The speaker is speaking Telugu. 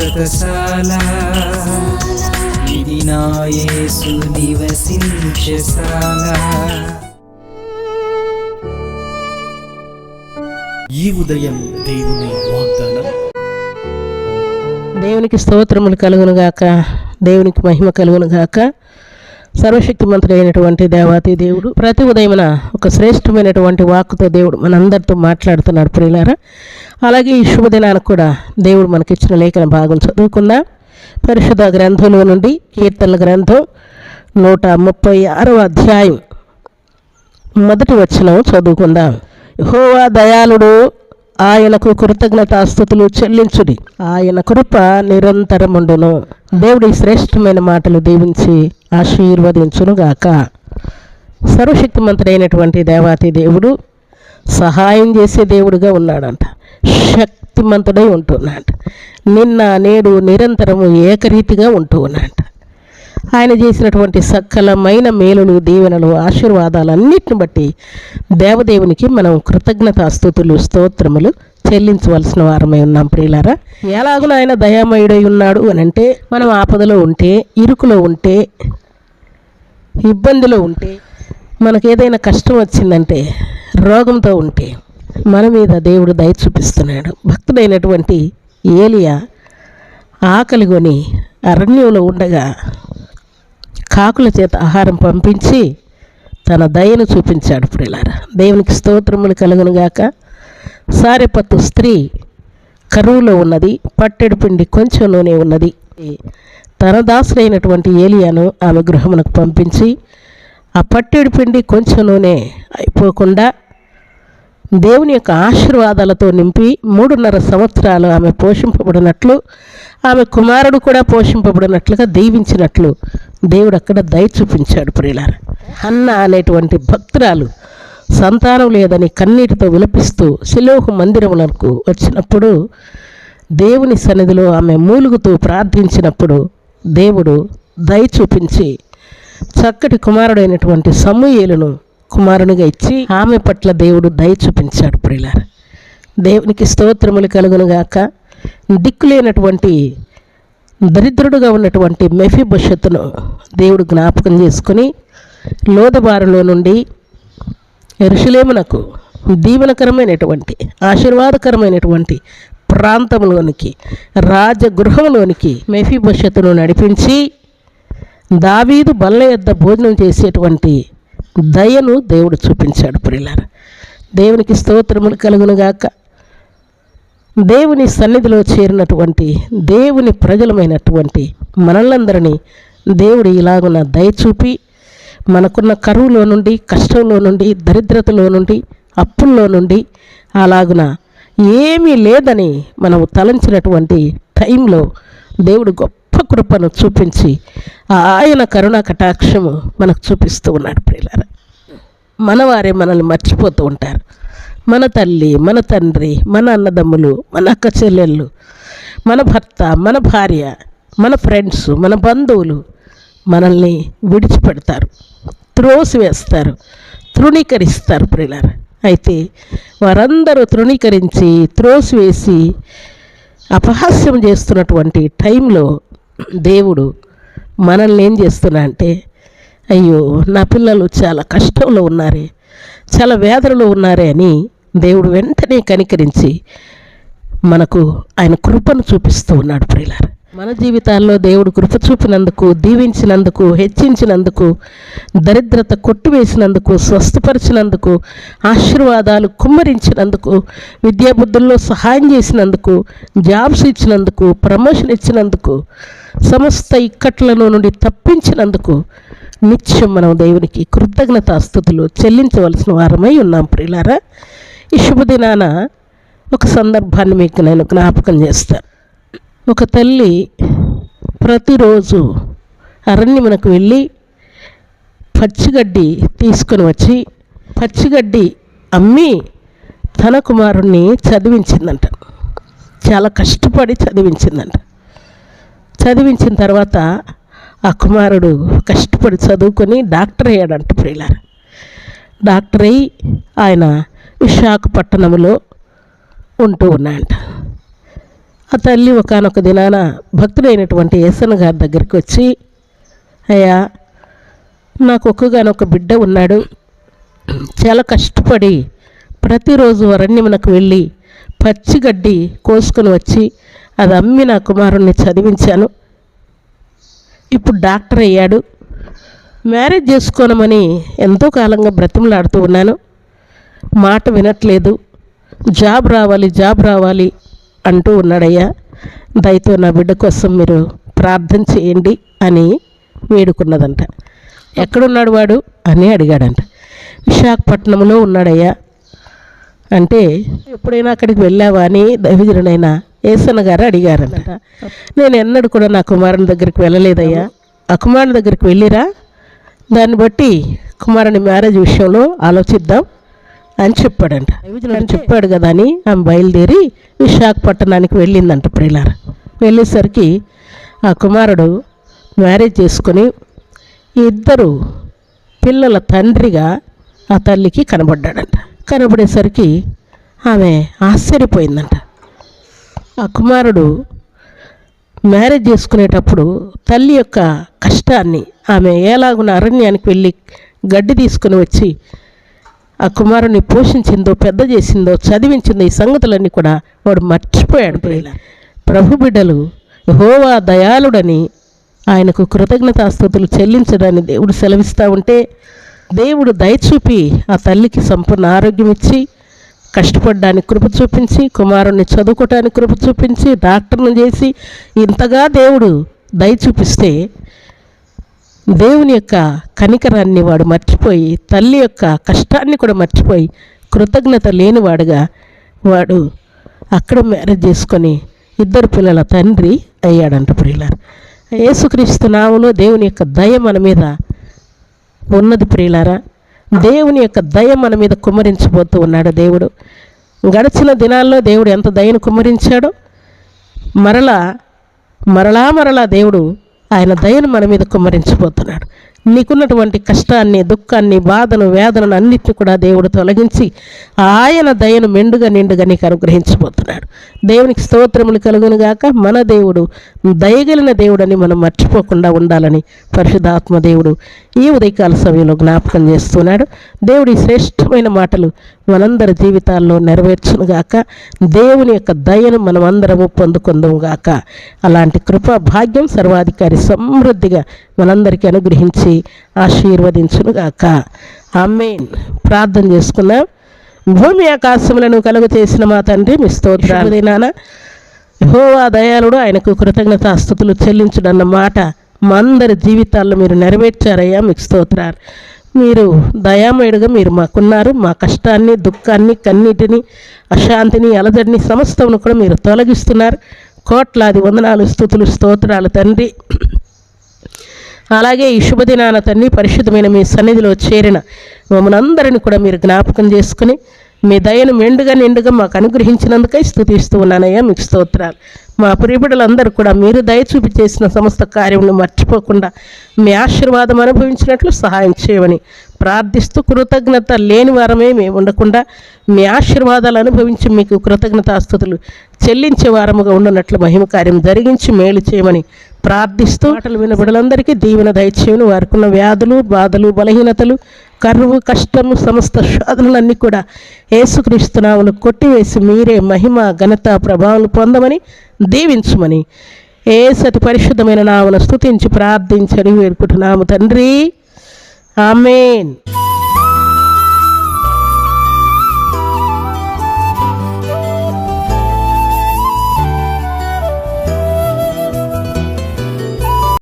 శాశ్వతశాల ఇది నా యేసు నివసించశాల ఈ ఉదయం దేవుని వాగ్దానం. దేవునికి స్తోత్రములు కలుగును గాక దేవునికి మహిమ కలుగును గాక సర్వశక్తిమంతుడైనటువంటి దేవాతి దేవుడు. ప్రతి ఉదయమున ఒక శ్రేష్టమైనటువంటి వాక్కుతో దేవుడు మనందరితో మాట్లాడుతున్నాడు ప్రియులారా. అలాగే ఈ శుభదినానికి కూడా దేవుడు మనకిచ్చిన లేఖన భాగం చదువుకుందాం. పరిశుద్ధ గ్రంథంలో నుండి కీర్తనల గ్రంథం నూట ముప్పై ఆరవ అధ్యాయం మొదటి వచ్చిన చదువుకుందాం. హోవా దయాళుడు ఆయనకు కృతజ్ఞతాస్థుతులు చెల్లించుడి. ఆయన కృప నిరంతరముండును. దేవుడి శ్రేష్టమైన మాటలు దీవించి ఆశీర్వదించును గాక సర్వశక్తిమంతుడైనటువంటి దేవాతి దేవుడు సహాయం చేసే దేవుడుగా ఉన్నాడంట. శక్తిమంతుడై ఉంటున్నాడు. నిన్న నేడు నిరంతరము ఏకరీతిగా ఉంటూ ఉన్నాడు ఆయన చేసినటువంటి సకలమైన మేలులు దీవెనలు ఆశీర్వాదాలన్నిటిని బట్టి దేవదేవునికి మనం కృతజ్ఞత స్థుతులు స్తోత్రములు చెల్లించవలసిన వారమై ఉన్నాం ప్రియులారా. ఎలాగున ఆయన దయామయుడై ఉన్నాడు అని అంటే మనం ఆపదలో ఉంటే ఇరుకులో ఉంటే ఇబ్బందిలో ఉంటే మనకు ఏదైనా కష్టం వచ్చిందంటే రోగంతో ఉంటే మన మీద దేవుడు దయ చూపిస్తున్నాడు. భక్తుడైనటువంటి ఏలియా ఆకలిగొని అరణ్యంలో ఉండగా కాకుల చేత ఆహారం పంపించి తన దయను చూపించాడు ప్రిలారా దేవునికి స్తోత్రములు కలుగునుగాక సారెపత్తు స్త్రీ కరువులో ఉన్నది పట్టెడు పిండి కొంచెం నూనె ఉన్నది. తన దాసులైనటువంటి ఏలియాను ఆమె గృహమునకు పంపించి ఆ పట్టెడు పిండి కొంచెం నూనె అయిపోకుండా దేవుని యొక్క ఆశీర్వాదాలతో నింపి మూడున్నర సంవత్సరాలు ఆమె పోషింపబడినట్లు ఆమె కుమారుడు కూడా పోషింపబడినట్లుగా దీవించినట్లు దేవుడు అక్కడ దయ చూపించాడు ప్రియులార. అన్న అనేటువంటి భక్తురాలు సంతానం లేదని కన్నీటితో విలపిస్తూ శిలోహు మందిరములకు వచ్చినప్పుడు దేవుని సన్నిధిలో ఆమె మూలుగుతూ ప్రార్థించినప్పుడు దేవుడు దయ చూపించి చక్కటి కుమారుడైనటువంటి సమూయేలును కుమారునిగా ఇచ్చి ఆమె పట్ల దేవుడు దయ చూపించాడు ప్రియులార. దేవునికి స్తోత్రములు కలుగునుగాక. దిక్కులేనటువంటి దరిద్రుడుగా ఉన్నటువంటి మెఫీభవిష్యత్తును దేవుడు జ్ఞాపకం చేసుకుని లోదబారులో నుండి ఎరుషులేమునకు దీవెనకరమైనటువంటి ఆశీర్వాదకరమైనటువంటి ప్రాంతంలోనికి రాజగృహంలోనికి మెఫీభవిష్యత్తును నడిపించి దావీదు బల్ల యొద్ద భోజనం చేసేటువంటి దయను దేవుడు చూపించాడు ప్రియులార. దేవునికి స్తోత్రములు కలుగునుగాక దేవుని సన్నిధిలో చేరినటువంటి దేవుని ప్రజలమైనటువంటి మనలందరినీ దేవుడు ఇలాగున దయ చూపి మనకున్న కరువులో నుండి కష్టంలో నుండి దరిద్రతలో నుండి అప్పుల్లో నుండి అలాగున ఏమీ లేదని మనము తలంచినటువంటి టైంలో దేవుడు గొప్ప కృపను చూపించి ఆయన కరుణా కటాక్షము మనకు చూపిస్తూ ఉన్నాడు ప్రియులారా. మనవారే మనల్ని మర్చిపోతూ ఉంటారు. మన తల్లి మన తండ్రి మన అన్నదమ్ములు మన అక్క చెల్లెళ్ళు మన భర్త మన భార్య మన ఫ్రెండ్స్ మన బంధువులు మనల్ని విడిచిపెడతారు. త్రోసివేస్తారు. తృణీకరిస్తారు ప్రియులారా. అయితే వారందరూ తృణీకరించి త్రోసివేసి అపహాస్యం చేస్తున్నటువంటి టైంలో దేవుడు మనల్ని ఏం చేస్తున్నా అంటే అయ్యో నా పిల్లలు చాలా కష్టంలో ఉన్నారే చాలా వేదనలో ఉన్నారే అని దేవుడు వెంటనే కనికరించి మనకు ఆయన కృపను చూపిస్తూ ఉన్నాడు ప్రియులారు. మన జీవితాల్లో దేవుడు కృప చూపినందుకు దీవించినందుకు హెచ్చించినందుకు దరిద్రత కొట్టివేసినందుకు స్వస్థపరిచినందుకు ఆశీర్వాదాలు కుమ్మరించినందుకు విద్యాబుద్ధుల్లో సహాయం చేసినందుకు జాబ్స్ ఇచ్చినందుకు ప్రమోషన్ ఇచ్చినందుకు సమస్త ఇక్కట్లను నుండి తప్పించినందుకు నిత్యం మనం దేవునికి కృతజ్ఞతాస్థుతులు చెల్లించవలసిన వారమై ఉన్నాం ప్రియులారా. ఈ శుభదినాన ఒక సందర్భాన్ని మీకు నేను జ్ఞాపకం చేస్తాను ఒక తల్లి ప్రతిరోజు అరణ్యమునకు వెళ్ళి పచ్చిగడ్డి తీసుకొని వచ్చి పచ్చిగడ్డి అమ్మి తన కుమారుణ్ణి చదివించిందంట. చాలా కష్టపడి చదివించిందంట. చదివించిన తర్వాత ఆ కుమారుడు కష్టపడి చదువుకొని డాక్టర్ అయ్యాడంట ప్రియులార. డాక్టర్ అయి ఆయన విశాఖపట్నంలో ఉంటూ ఉన్నాయంట ఆ తల్లి ఒకనొక దినాన భక్తుడైనటువంటి యేసన్న గారి దగ్గరికి వచ్చి అయ్యా నాకు ఒక్కగానొక బిడ్డ ఉన్నాడు. చాలా కష్టపడి ప్రతిరోజు అరణ్యమునకు వెళ్ళి పచ్చిగడ్డి కోసుకొని వచ్చి అది అమ్మి నా కుమారుణ్ణి చదివించాను. ఇప్పుడు డాక్టర్ అయ్యాడు. మ్యారేజ్ చేసుకోనమని ఎంతో కాలంగా బ్రతిమలాడుతూ ఉన్నాను. మాట వినట్లేదు. జాబ్ రావాలి జాబ్ రావాలి అంటూ ఉన్నాడయ్యా. దయతో నా బిడ్డ కోసం మీరు ప్రార్థన చేయండి అని వేడుకున్నదంట. ఎక్కడున్నాడు వాడు? అని అడిగాడంట. విశాఖపట్నంలో ఉన్నాడయ్యా. అంటే ఎప్పుడైనా అక్కడికి వెళ్ళావా అని దైవజనుడైన ఏసన్న గారు అడిగారంట. నేను ఎన్నడూ కూడా నా కుమారుని దగ్గరికి వెళ్ళలేదయ్యా. ఆ కుమారుని దగ్గరికి వెళ్ళిరా. దాన్ని బట్టి కుమారుని మ్యారేజ్ విషయంలో ఆలోచిద్దాం అని చెప్పాడంట. దైవజనుడు చెప్పాడు కదా అని ఆమె బయలుదేరి విశాఖపట్నానికి వెళ్ళిందంట ప్రిలార వెళ్ళేసరికి ఆ కుమారుడు మ్యారేజ్ చేసుకొని ఇద్దరు పిల్లల తండ్రిగా ఆ తల్లికి కనబడ్డాడంట. కనబడేసరికి ఆమె ఆశ్చర్యపోయిందంట. ఆ కుమారుడు మ్యారేజ్ చేసుకునేటప్పుడు తల్లి యొక్క కష్టాన్ని ఆమె ఎలాగున్న అరణ్యానికి వెళ్ళి గడ్డి తీసుకుని వచ్చి ఆ కుమారుని పోషించిందో పెద్ద చేసిందో చదివించిందో ఈ సంగతులన్నీ కూడా వాడు మర్చిపోయాడు ప్రియుల ప్రభు బిడ్డలు హోవా దయాళుడని ఆయనకు కృతజ్ఞతాస్తుతులు చెల్లించడాన్ని దేవుడు సెలవిస్తూ ఉంటే దేవుడు దయచూపి ఆ తల్లికి సంపూర్ణ ఆరోగ్యం ఇచ్చి కష్టపడడానికి కృప చూపించి కుమారుణ్ణి చదువుకోవటానికి కృప చూపించి డాక్టర్ను చేసి ఇంతగా దేవుడు దయ చూపిస్తే దేవుని యొక్క కనికరాన్ని వాడు మర్చిపోయి తల్లి యొక్క కష్టాన్ని కూడా మర్చిపోయి కృతజ్ఞత లేనివాడుగా వాడు అక్కడ మ్యారేజ్ చేసుకొని ఇద్దరు పిల్లల తండ్రి అయ్యాడంట ప్రియులారు. యేసుక్రీస్తు నామలో దేవుని యొక్క దయ మన మీద ఉన్నది ప్రియులారా దేవుని యొక్క దయ మన మీద కుమ్మరించబోతూ ఉన్నాడు దేవుడు. గడిచిన దినాల్లో దేవుడు ఎంత దయను కుమ్మరించాడో మరలా మరలా మరలా దేవుడు ఆయన దయను మన మీద కుమ్మరించబోతున్నాడు. నీకున్నటువంటి కష్టాన్ని దుఃఖాన్ని బాధను వేదనను అన్నిటిని కూడా దేవుడు తొలగించి ఆయన దయను మెండుగా నిండుగా నీకు అనుగ్రహించబోతున్నాడు. దేవునికి స్తోత్రములు కలుగునుగాక. మన దేవుడు దయగలిగిన దేవుడని మనం మర్చిపోకుండా ఉండాలని పరిశుధాత్మ దేవుడు ఈ ఉదయకాల సమయంలో జ్ఞాపకం చేస్తున్నాడు. దేవుడి శ్రేష్టమైన మాటలు మనందరి జీవితాల్లో నెరవేర్చును గాక దేవుని యొక్క దయను మనం అందరము పొందుకుందాము గాక అలాంటి కృపా భాగ్యం సర్వాధికారి సమృద్ధిగా మనందరికీ అనుగ్రహించి ఆశీర్వదించును గాక ఆమెన్. ప్రార్థన చేసుకుందాం. భూమి ఆకాశములను కలుగు చేసిన మా తండ్రి మీ స్తోత్రాలు దినాన యెహోవా దయాళుడు ఆయనకు కృతజ్ఞతాస్థుతులు చెల్లించుడన్న మాట మా అందరి జీవితాల్లో మీరు నెరవేర్చారయ్యా మీకు స్తోత్రాలు. మీరు దయామయుడుగా మీరు మాకున్నారు మా కష్టాన్ని దుఃఖాన్ని కన్నీటిని అశాంతిని అలజడిని సమస్తమును కూడా మీరు తొలగిస్తున్నారు. కోట్లాది వందనాలు స్థుతులు స్తోత్రాలు తండ్రి. అలాగే ఈ శుభదినాన తండ్రి పరిశుద్ధమైన మీ సన్నిధిలో చేరిన మమ్మల్ని అందరిని కూడా మీరు జ్ఞాపకం చేసుకుని మీ దయను మెండుగా నిండుగా మాకు అనుగ్రహించినందుకై స్థుతిస్తూ ఉన్నానయ్యా మీకు స్తోత్రాలు. మా ప్రియబిడలందరూ కూడా మీరు దయ చూపి చేసిన సమస్త కార్యమును మర్చిపోకుండా మీ ఆశీర్వాదం అనుభవించినట్లు సహాయం చేయమని ప్రార్థిస్తూ కృతజ్ఞత లేని వారమే మేము ఉండకుండా మీ ఆశీర్వాదాలు అనుభవించి మీకు కృతజ్ఞతాస్థుతులు చెల్లించే వారముగా ఉండనట్లు మహిమ కార్యం జరిగించి మేలు చేయమని ప్రార్థిస్తూ ఆటలు విన బిడ్డలందరికీ దీవెన దయచేయను. వారికి ఉన్న వ్యాధులు బాధలు బలహీనతలు కరువు కష్టము సమస్త శోధనలన్నీ కూడా ఏసుక్రీస్తునామును కొట్టివేసి మీరే మహిమ ఘనత ప్రభావం పొందమని దీవించమని. ఏ సతి పరిశుద్ధమైన నామను స్తుతించి ప్రార్థించని వేడుకుంటున్నాము తండ్రి. ఆమెన్.